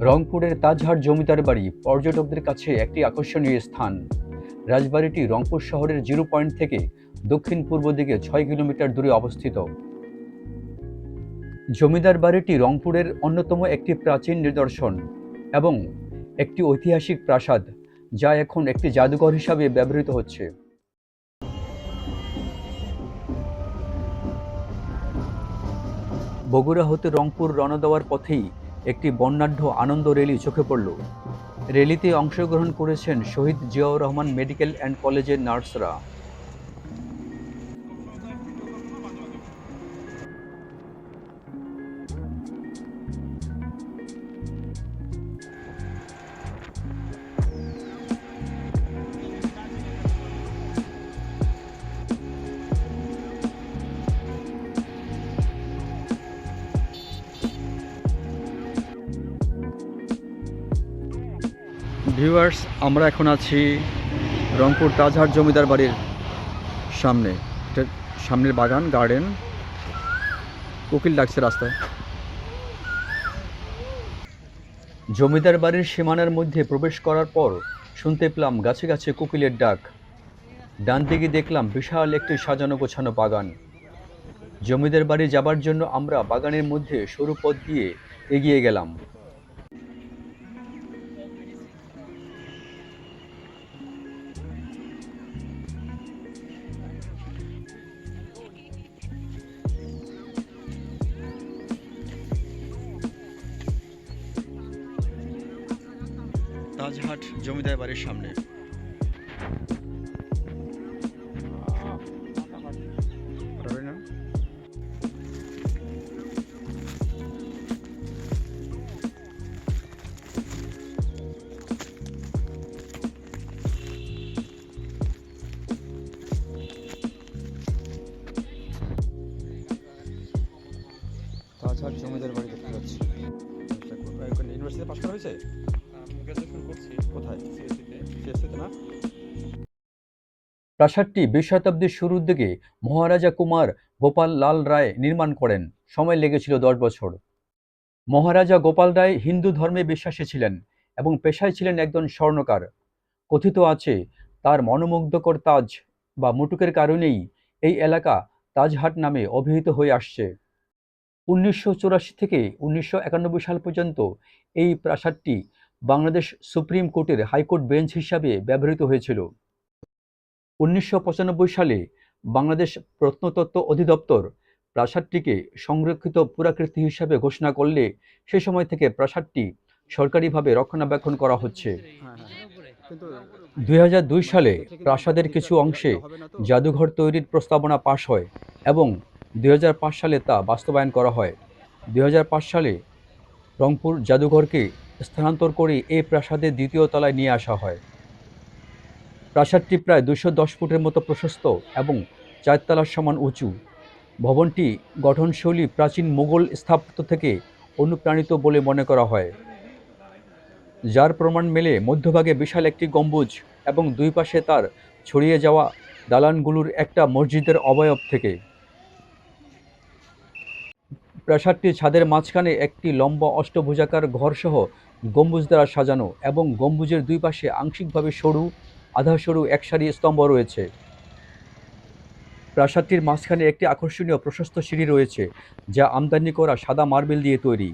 রংপুরের তাজহাট জমিদার বাড়ি পর্যটকদের কাছে একটি আকর্ষণীয় স্থান। রাজবাড়িটি রংপুর শহরের জিরো পয়েন্ট থেকে দক্ষিণ পূর্ব দিকে ছয় কিলোমিটার দূরে অবস্থিত। জমিদার বাড়িটি রংপুরের অন্যতম একটি প্রাচীন নিদর্শন এবং একটি ঐতিহাসিক প্রাসাদ, যা এখন একটি জাদুঘর হিসাবে ব্যবহৃত হচ্ছে। বগুড়া হতে রংপুর রওনা দেওয়ার পথেই একটি বর্ণাঢ্য আনন্দ র্যালি চোখে পড়ল। রেলিতে অংশগ্রহণ করেছেন শহীদ জিয়াউর রহমান মেডিকেল অ্যান্ড কলেজের নার্সরা। ভিউয়ার্স আমরা এখন আছি রংপুর তাজহাট জমিদার বাড়ির সামনে। সামনের বাগান গার্ডেন কোকিল ডাকছে রাস্তায়। জমিদার বাড়ির সীমানার মধ্যে প্রবেশ করার পর শুনতে পেলাম গাছে গাছে কোকিলের ডাক। ডান দিকে দেখলাম বিশাল একটি সাজানো গোছানো বাগান। জমিদার বাড়ি যাবার জন্য আমরা বাগানের মধ্যে সরু পথ দিয়ে এগিয়ে গেলাম। তাজহাট জমিদার বাড়ির সামনে। তাজহাট জমিদার বাড়ি দেখতে পাচ্ছি ইউনিভার্সিটিতে পাশ করা হয়েছে? প্রাসাদটি বিশ শতাব্দীর শুরুর দিকে মহারাজা কুমার গোপাল লাল রায় নির্মাণ করেন। সময় লেগেছিল দশ বছর। মহারাজা গোপাল রায় হিন্দু ধর্মে বিশ্বাসী ছিলেন এবং পেশায় ছিলেন একজন স্বর্ণকার। কথিত আছে, তার মনোমুগ্ধকর তাজ বা মুটুকের কারণেই এই এলাকা তাজহাট নামে অভিহিত হয়ে আসছে। উনিশশো চুরাশি থেকে উনিশশো একানব্বই সাল পর্যন্ত এই প্রাসাদটি বাংলাদেশ সুপ্রিম কোর্টের হাইকোর্ট বেঞ্চ হিসাবে ব্যবহৃত হয়েছিল। উনিশশো পঁচানব্বই সালে বাংলাদেশ প্রত্নতত্ত্ব অধিদপ্তর প্রাসাদটিকে সংরক্ষিত পুরাকীর্তি হিসাবে ঘোষণা করলে সে সময় থেকে প্রাসাদটি সরকারিভাবে রক্ষণাবেক্ষণ করা হচ্ছে। দুই হাজার দুই সালে প্রাসাদের কিছু অংশে জাদুঘর তৈরির প্রস্তাবনা পাশ হয় এবং দুই হাজার পাঁচ সালে তা বাস্তবায়ন করা হয়। দুই হাজার পাঁচ সালে রংপুর জাদুঘরকে স্থানান্তর করে এই প্রাসাদের দ্বিতীয় তলায় নিয়ে আসা হয়। প্রাসাদটি প্রায় দুশো দশ ফুটের মতো প্রশস্ত এবং চারতলার সমান উঁচু। ভবনটি গঠনশৈলী প্রাচীন মোগল স্থাপত্য থেকে অনুপ্রাণিত বলে মনে করা হয়। যার প্রমাণ মেলে মধ্যভাগে বিশাল একটি গম্বুজ এবং দুই পাশে তার ছড়িয়ে যাওয়া দালানগুলোর একটা মসজিদের অবয়ব থেকে। প্রাসাদটি ছাদের মাঝখানে একটি লম্বা অষ্টভুজাকার ঘরসহ গম্বুজ দ্বারা সাজানো এবং গম্বুজের দুই পাশে আংশিকভাবে সরু আধা সরু একসারি স্তম্ভ রয়েছে। প্রাসাদটির মাঝখানে একটি আকর্ষণীয় প্রশস্ত সিঁড়ি রয়েছে, যা আমদানি করা সাদা মার্বেল দিয়ে তৈরি।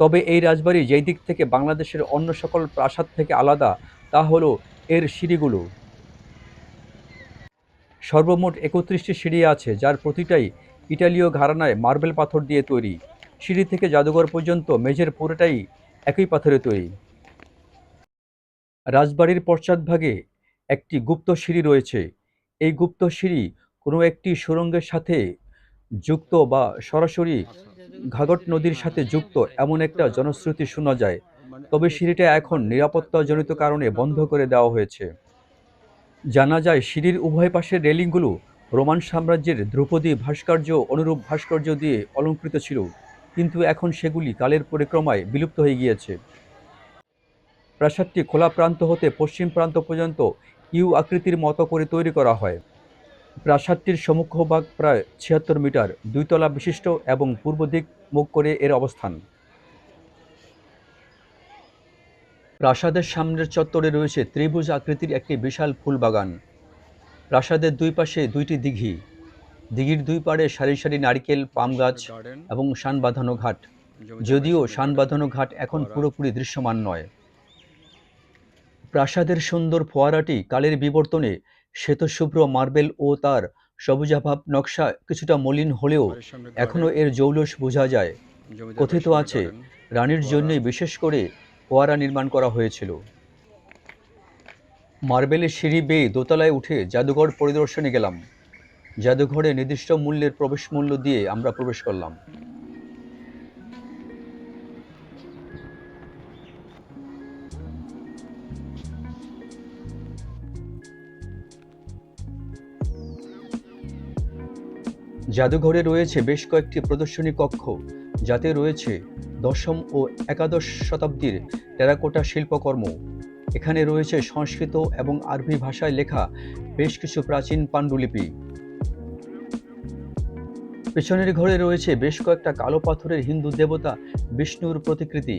তবে এই রাজবাড়ি যেই দিক থেকে বাংলাদেশের অন্য সকল প্রাসাদ থেকে আলাদা, তা হলো এর সিঁড়িগুলো। সর্বমোট একত্রিশটি সিঁড়ি আছে, যার প্রতিটাই ইটালীয় ঘরানায় মার্বেল পাথর দিয়ে তৈরি। সিঁড়ি থেকে জাদুঘর পর্যন্ত মেঝের পুরোটাই একই পাথরে তৈরি। রাজবাড়ির পশ্চাৎভাগে একটি গুপ্ত সিঁড়ি রয়েছে। এই গুপ্ত সিঁড়ি কোনো একটি সুড়ঙ্গের সাথে যুক্ত বা সরাসরি ঘাগট নদীর সাথে যুক্ত এমন একটা জনশ্রুতি শোনা যায়। তবে সিঁড়িটা এখন নিরাপত্তাজনিত কারণে বন্ধ করে দেওয়া হয়েছে। জানা যায়, সিঁড়ির উভয় পাশের রেলিংগুলো রোমান সাম্রাজ্যের ধ্রুপদী ভাস্কর্য, অনুরূপ ভাস্কর্য দিয়ে অলঙ্কৃত ছিল। কিন্তু এখন সেগুলি কালের পরিক্রমায় বিলুপ্ত হয়ে গিয়েছে। প্রাসাদটি খোলা প্রান্ত হতে পশ্চিম প্রান্ত পর্যন্ত ইউ আকৃতির মতো করে তৈরি করা হয়। প্রাসাদটির সম্মুখভাগ প্রায় ছিয়াত্তর মিটার, দুইতলা বিশিষ্ট এবং পূর্ব দিক মুখ করে এর অবস্থান। প্রাসাদের সামনের চত্বরে রয়েছে ত্রিভুজ আকৃতির একটি বিশাল ফুল বাগান। প্রাসাদের দুই পাশে দুইটি দিঘি। দিঘির দুই পাড়ে সারি সারি নারকেল, পাম গাছ এবং শান বাঁধানো ঘাট। যদিও শান বাঁধানো ঘাট এখন পুরোপুরি দৃশ্যমান নয়। প্রাসাদের সুন্দর ফোয়ারাটি কালের বিবর্তনে শ্বেতশুভ্র মার্বেল ও তার সবুজাভাব নকশা কিছুটা মলিন হলেও এখনও এর জৌলস বোঝা যায়। কথিত আছে, রানীর জন্যই বিশেষ করে ফোয়ারা নির্মাণ করা হয়েছিল। মার্বেলের সিঁড়ি বেয়ে দোতলায় উঠে জাদুঘর পরিদর্শনে গেলাম। জাদুঘরে নির্দিষ্ট মূল্যের প্রবেশ মূল্য দিয়ে আমরা প্রবেশ করলাম। জাদুঘরে রয়েছে বেশ কয়েকটি প্রদর্শনী কক্ষ, যাতে রয়েছে দশম ও একাদশ শতাব্দীর টেরাকোটা শিল্পকর্ম। এখানে রয়েছে সংস্কৃত এবং আরবি ভাষায় লেখা বেশ কিছু প্রাচীন পাণ্ডুলিপি। পেছনের ঘরে রয়েছে বেশ কয়েকটা কালো পাথরের হিন্দু দেবতা বিষ্ণুর প্রতিকৃতি।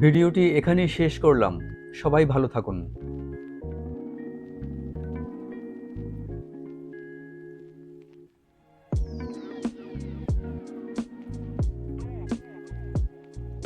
ভিডিওটি এখানেই শেষ করলাম। সবাই ভালো থাকুন।